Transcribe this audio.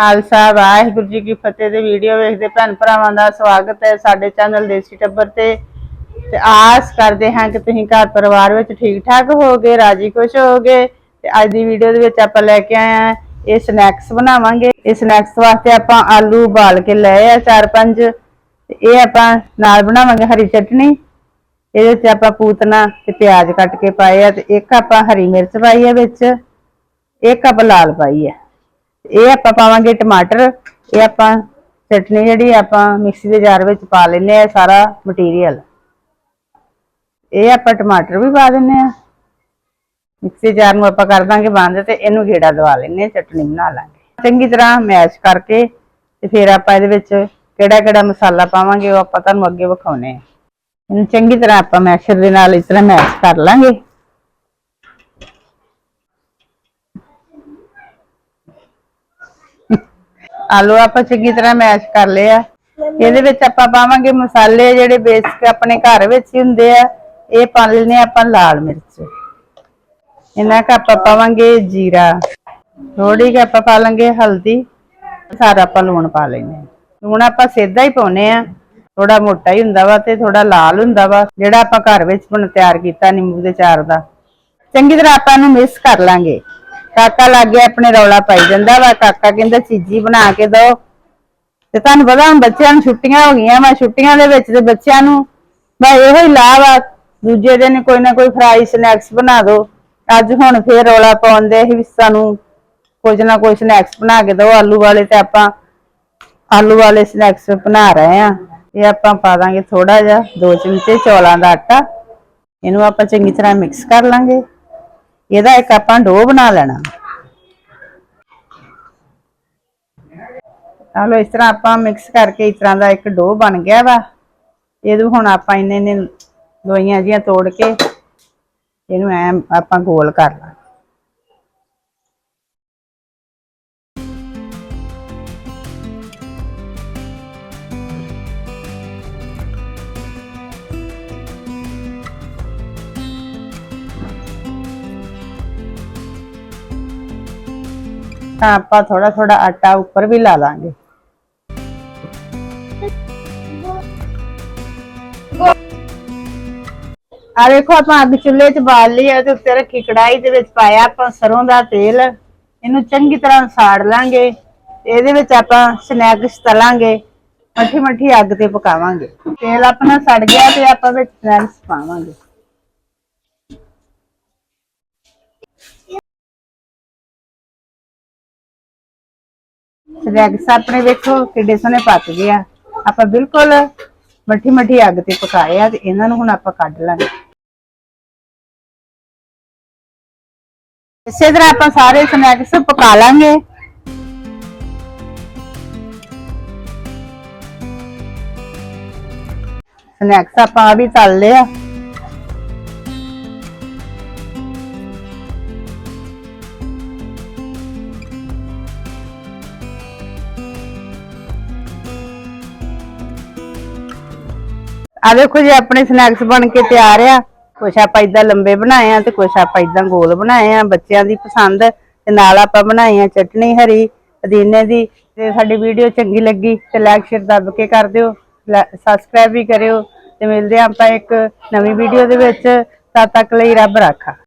ਖਾਲਸਾ, ਵਾਹਿਗੁਰੂ ਜੀ ਕੀ ਫਤਿਹ ਦੇ ਵੀਡੀਓ ਵੇਖਦੇ ਭੈਣ ਭਰਾਵਾਂ ਦਾ ਸਵਾਗਤ ਹੈ ਸਾਡੇ ਚੈਨਲ ਦੇਸੀ ਟੱਬਰ ਤੇ। ਤੇ ਆਸ ਕਰਦੇ ਹਾਂ ਕਿ ਤੁਸੀਂ ਘਰ ਪਰਿਵਾਰ ਵਿੱਚ ਠੀਕ ਠਾਕ ਹੋਗੇ ਰਾਜੀ ਖੁਸ਼ ਹੋਗੇ ਤੇ ਅੱਜ ਦੀ ਵੀਡੀਓ ਦੇ ਵਿੱਚ ਆਪਾਂ ਲੈ ਕੇ ਆਏ ਆ ਇਹ ਸਨੈਕਸ ਬਣਾਵਾਂਗੇ। ਇਹ ਸਨੈਕਸ ਵਾਸਤੇ ਆਪਾਂ ਆਲੂ ਉਬਾਲ ਕੇ ਲਏ ਆ ਚਾਰ ਪੰਜ। ਇਹ ਆਪਾਂ ਨਾਲ ਬਣਾਵਾਂਗੇ ਹਰੀ ਚਟਨੀ। ਇਹਦੇ ਵਿੱਚ ਆਪਾਂ ਪੂਤਨਾ ਤੇ ਪਿਆਜ਼ ਕੱਟ ਕੇ ਪਾਏ ਆ ਤੇ ਇੱਕ ਆਪਾਂ ਹਰੀ ਮਿਰਚ ਪਾਈ ਆ ਵਿੱਚ। ਇੱਕ ਆਪਾਂ ਲਾਲ ਪਾਈ ਆ। ਇਹ ਆਪਾਂ ਪਾਵਾਂਗੇ ਟਮਾਟਰ, ਇਹ ਆਪਾਂ ਚਟਨੀ ਜਿਹੜੀ ਆਪਾਂ ਮਿਕਸੀ ਦੇ ਜਾਰ ਵਿੱਚ ਪਾ ਲੈਨੇ ਆ ਸਾਰਾ ਮਟੀਰੀਅਲ ਇਹ ਆਪਾਂ ਟਮਾਟਰ ਵੀ ਪਾ ਦਿੰਨੇ ਆ। ਮਿਕਸੀ ਜਾਰ ਨੂੰ ਆਪਾਂ ਕਰ ਦਾਂਗੇ ਬੰਦ ਤੇ ਇਹਨੂੰ ਗੇੜਾ ਦਵਾ ਲੈਨੇ ਆ, ਚਟਨੀ ਬਣਾ ਲਾਂਗੇ। ਚੰਗੀ ਤਰ੍ਹਾਂ ਮੈਸ਼ ਕਰਕੇ ਤੇ ਫਿਰ ਆਪਾਂ ਇਹਦੇ ਵਿੱਚ ਕਿਹੜਾ ਕਿਹੜਾ ਮਸਾਲਾ ਪਾਵਾਂਗੇ ਉਹ ਆਪਾਂ ਤੁਹਾਨੂੰ ਅੱਗੇ ਵਿਖਾਉਨੇ ਆ। ਇਹਨੂੰ ਚੰਗੀ ਤਰ੍ਹਾਂ ਆਪਾਂ ਮੈਸ਼ਰ ਦੇ ਨਾਲ ਇਸ ਤਰ੍ਹਾਂ ਮੈਸ਼ ਕਰ ਲਾਂਗੇ। ਆਲੂ ਆਪਾਂ ਚੰਗੀ ਤਰ੍ਹਾਂ ਮੈਸ਼ ਕਰ ਲਿਆ ਇਹਦੇ ਵਿੱਚ ਆਪਾਂ ਪਾਵਾਂਗੇ ਮਸਾਲੇ ਜਿਹੜੇ ਬੇਸਿਕ ਆਪਣੇ ਘਰ ਵਿੱਚ ਹੀ ਹੁੰਦੇ ਆ। ਇਹ ਪਾ ਲੈਣੇ ਆਪਾਂ ਲਾਲ ਮਿਰਚ। ਇਹਨਾਂ ਕਾ ਆਪਾਂ ਪਾਵਾਂਗੇ ਜੀਰਾ। ਥੋੜੀ ਕ ਆਪਾਂ ਪਾ ਲਾਂਗੇ ਹਲਦੀ। ਸਾਰਾ ਆਪਾਂ ਲੂਣ ਪਾ ਲੈਣੇ ਲੂਣ ਆਪਾਂ ਸਿੱਧਾ ਹੀ ਪਾਉਨੇ ਆ ਥੋੜਾ ਮੋਟਾ ਹੀ ਹੁੰਦਾ ਵਾ ਤੇ ਥੋੜਾ ਲਾਲ ਹੁੰਦਾ ਵਾ। ਜਿਹੜਾ ਆਪਾਂ ਘਰ ਵਿੱਚ ਬਣ ਤਿਆਰ ਕੀਤਾ ਨਿੰਬੂ ਦੇ ਚਾਰ ਦਾ। ਚੰਗੀ ਤਰ੍ਹਾਂ ਆਪਾਂ ਇਹਨੂੰ ਮਿਕਸ ਕਰ ਲਾਂਗੇ। ਕਾਕਾ ਲੱਗ ਗਿਆ ਆਪਣੇ ਰੌਲਾ ਪਾਈ ਜਾਂਦਾ ਵਾ, ਕਾਕਾ ਕਹਿੰਦਾ, ਚੀਜ਼ੀ ਬਣਾ ਕੇ ਦੋ। ਤੇ ਤੁਹਾਨੂੰ ਪਤਾ ਹੁਣ ਬੱਚਿਆਂ ਨੂੰ ਛੁੱਟੀਆਂ ਹੋ ਗਈਆਂ ਵਾ, ਛੁੱਟੀਆਂ ਦੇ ਵਿੱਚ ਤੇ ਬੱਚਿਆਂ ਨੂੰ ਮੈਂ ਇਹੋ ਹੀ ਲਾਭ ਆ ਦੂਜੇ ਦਿਨ ਕੋਈ ਨਾ ਕੋਈ ਫਰਾਈ ਸਨੈਕਸ ਬਣਾ ਦਿਓ ਅੱਜ ਹੁਣ ਫੇਰ ਰੌਲਾ ਪਾਉਂਦੇ ਸੀ ਵੀ ਸਾਨੂੰ ਕੁਝ ਨਾ ਕੁਝ ਸਨੈਕਸ ਬਣਾ ਕੇ ਦਿਓ ਆਲੂ ਵਾਲੇ ਤੇ ਆਪਾਂ ਆਲੂ ਵਾਲੇ ਸਨੈਕਸ ਬਣਾ ਰਹੇ ਆ ਇਹ ਆਪਾਂ ਪਾ ਦਾਂਗੇ ਥੋੜਾ ਜਿਹਾ, ਦੋ ਚਮਚੇ ਚੌਲਾਂ ਦਾ ਆਟਾ। ਇਹਨੂੰ ਆਪਾਂ ਚੰਗੀ ਤਰ੍ਹਾਂ ਮਿਕਸ ਕਰ ਲਾਂਗੇ। ਇਹਦਾ ਇੱਕ ਆਪਾਂ ਡੋ ਬਣਾ ਲੈਣਾ। ਆਹ ਲੋ ਇਸ ਤਰ੍ਹਾਂ ਆਪਾਂ ਮਿਕਸ ਕਰਕੇ ਇਸ ਤਰ੍ਹਾਂ ਦਾ ਇੱਕ ਡੋ ਬਣ ਗਿਆ ਵਾ। ਇਹਨੂੰ ਹੁਣ ਆਪਾਂ ਇੰਨੇ ਨੇ ਲੋਈਆਂ ਜੀਆਂ ਤੋੜ ਕੇ ਇਹਨੂੰ ਐ ਆਪਾਂ ਗੋਲ ਕਰ ਲਾਂ। ਤਾਂ ਆਪਾਂ ਥੋੜਾ ਥੋੜਾ ਆਟਾ ਉੱਪਰ ਵੀ ਲਾ ਲਾਂਗੇ। ਆ ਦੇਖੋ, ਆਪਾਂ ਅੱਗ ਚੁੱਲ੍ਹੇ 'ਚ ਬਾਲ ਲਈ ਆ ਤੇ ਉੱਤੇ ਰੱਖੀ ਕੜਾਈ ਦੇ ਵਿੱਚ ਪਾਇਆ ਆਪਾਂ ਸਰੋਂ ਦਾ ਤੇਲ। ਇਹਨੂੰ ਚੰਗੀ ਤਰ੍ਹਾਂ ਸਾੜ ਲਾਂਗੇ। ਇਹਦੇ ਵਿੱਚ ਆਪਾਂ ਸਨੈਕਸ ਤਲਾਂਗੇ। ਮੱਠੀ ਮੱਠੀ ਅੱਗ ਤੇ ਪਕਾਵਾਂਗੇ। ਤੇਲ ਆਪਣਾ ਸੜ ਗਿਆ ਤੇ ਆਪਾਂ ਵਿੱਚ ਸਨੈਕਸ ਪਾਵਾਂਗੇ। ਸਨੈਕਸ ਆਪਣੇ ਵੇਖੋ ਕਿੱਡੇ ਸੋਹਣੇ ਪੱਕ ਗਏ ਆ। ਆਪਾਂ ਬਿਲਕੁਲ ਮੱਠੀ ਮੱਠੀ ਅੱਗ ਤੇ ਪਕਾਏ ਆ ਤੇ ਇਹਨਾਂ ਨੂੰ ਹੁਣ ਆਪਾਂ ਕੱਢ ਲਾਂਗੇ। ਇਸੇ ਤਰ੍ਹਾਂ ਆਪਾਂ ਸਾਰੇ ਸਨੈਕਸ ਪਕਾ ਲਾਂਗੇ। ਸਨੈਕਸ ਆਪਾਂ ਆ ਵੀ ਤਲ ਲਿਆ ਆ ਦੇਖੋ ਜੀ, ਆਪਣੇ ਸਨੈਕਸ ਬਣ ਕੇ ਤਿਆਰ ਆ। ਕੁਛ ਆਪਾਂ ਇਦਾਂ ਲੰਬੇ ਬਣਾਏ ਆ ਤੇ ਕੁਛ ਆਪਾਂ ਇਦਾਂ ਗੋਲ ਬਣਾਏ ਆ। ਬੱਚਿਆਂ ਦੀ ਪਸੰਦ, ਤੇ ਨਾਲ ਆਪਾਂ ਬਣਾਈ ਆ ਚਟਨੀ ਹਰੀ ਪੁਦੀਨੇ ਦੀ। ਤੇ ਸਾਡੀ ਵੀਡੀਓ ਚੰਗੀ ਲੱਗੀ ਤੇ ਲਾਈਕ ਸ਼ੇਅਰ ਦੱਬ ਕੇ ਕਰ ਦਿਓ। ਸਬਸਕ੍ਰਾਈਬ ਵੀ ਕਰਿਓ ਤੇ ਮਿਲਦੇ ਆ ਆਪਾਂ ਇੱਕ ਨਵੀਂ ਵੀਡੀਓ ਦੇ ਵਿੱਚ। ਤਦ ਤੱਕ ਲਈ ਰੱਬ ਰਾਖਾ।